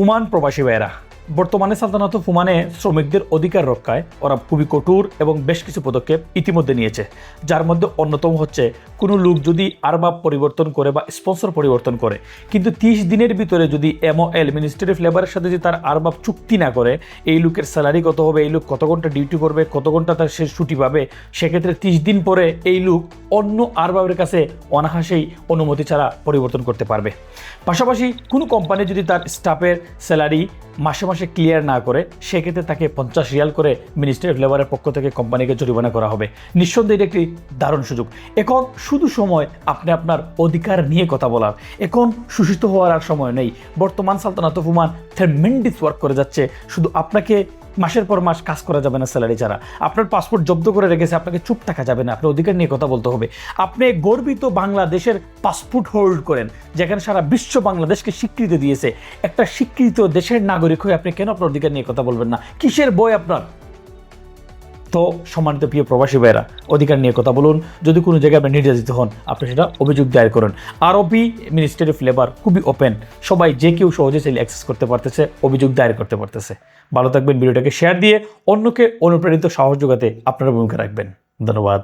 উমান প্রবাসী ভাইয়েরা বর্তমানে সালতানাত ফুমানে শ্রমিকদের অধিকার রক্ষায় ওরা খুবই কঠোর এবং বেশ কিছু পদক্ষেপ ইতিমধ্যে নিয়েছে। যার মধ্যে অন্যতম হচ্ছে, কোনো লোক যদি আরবাব পরিবর্তন করে বা স্পন্সর পরিবর্তন করে, কিন্তু তিরিশ দিনের ভিতরে যদি এমওএল মিনিস্ট্রি অফ লেবারের সাথে যদি তার আরবাব চুক্তি না করে, এই লোকের স্যালারি কত হবে, এই লোক কত ঘণ্টা ডিউটি করবে, কত ঘণ্টা তার সে ছুটি পাবে, সেক্ষেত্রে তিরিশ দিন পরে এই লোক অন্য আরবাবের কাছে অনাহাসেই অনুমতি ছাড়া পরিবর্তন করতে পারবে। পাশাপাশি কোনো কোম্পানি যদি তার স্টাফের স্যালারি মাসে মাসে ক্লিয়ার না করে, সেক্ষেত্রে তাকে পঞ্চাশ রিয়াল করে মিনিস্ট্রি অফ লেবারের পক্ষ থেকে কোম্পানিকে জরিমানা করা হবে। নিঃসন্দেহে এটা একটি দারুণ সুযোগ। এখন শুধু সময় আপনি আপনার অধিকার নিয়ে কথা বলার। এখন সুশিত হওয়ার আর সময় নেই। বর্তমান সালতানাত হুমান থ্রেমেন্ডিস ওয়ার্ক করে যাচ্ছে। শুধু আপনাকে মাসের পর মাস কাজ করা যাবে না স্যালারি ছাড়া। আপনার পাসপোর্ট জব্দ করে রেখেছে, আপনাকে চুপ থাকা যাবে না। আপনার অধিকার নিয়ে কথা বলতে হবে। আপনি গর্বিত বাংলাদেশের পাসপোর্ট হোল্ড করেন, যেখানে সারা বিশ্ব বাংলাদেশকে স্বীকৃতি দিয়েছে। একটা স্বীকৃত দেশের নাগরিক হয়ে আপনি কেন আপনার অধিকার নিয়ে কথা বলবেন না? কিসের বই আপনার? তো সম্মানিত প্রিয় প্রবাসী ভাইয়েরা, অধিকার নিয়ে কথা বলুন। যদি কোনো জায়গায় আপনি নির্যাতিত হন, আপনি সেটা অভিযোগ দায়ের করুন। আরবি মিনিস্ট্রি অফ লেবার খুবই ওপেন সবাই যে কেউ সহজে চাইলে অ্যাক্সেস করতে পারতেছে, অভিযোগ দায়ের করতে পারতেছে। ভালো থাকবেন, ভিডিওটাকে শেয়ার দিয়ে অন্যকে অনুপ্রাণিত সাহস যোগাতে আপনারা ভূমিকা রাখবেন। ধন্যবাদ।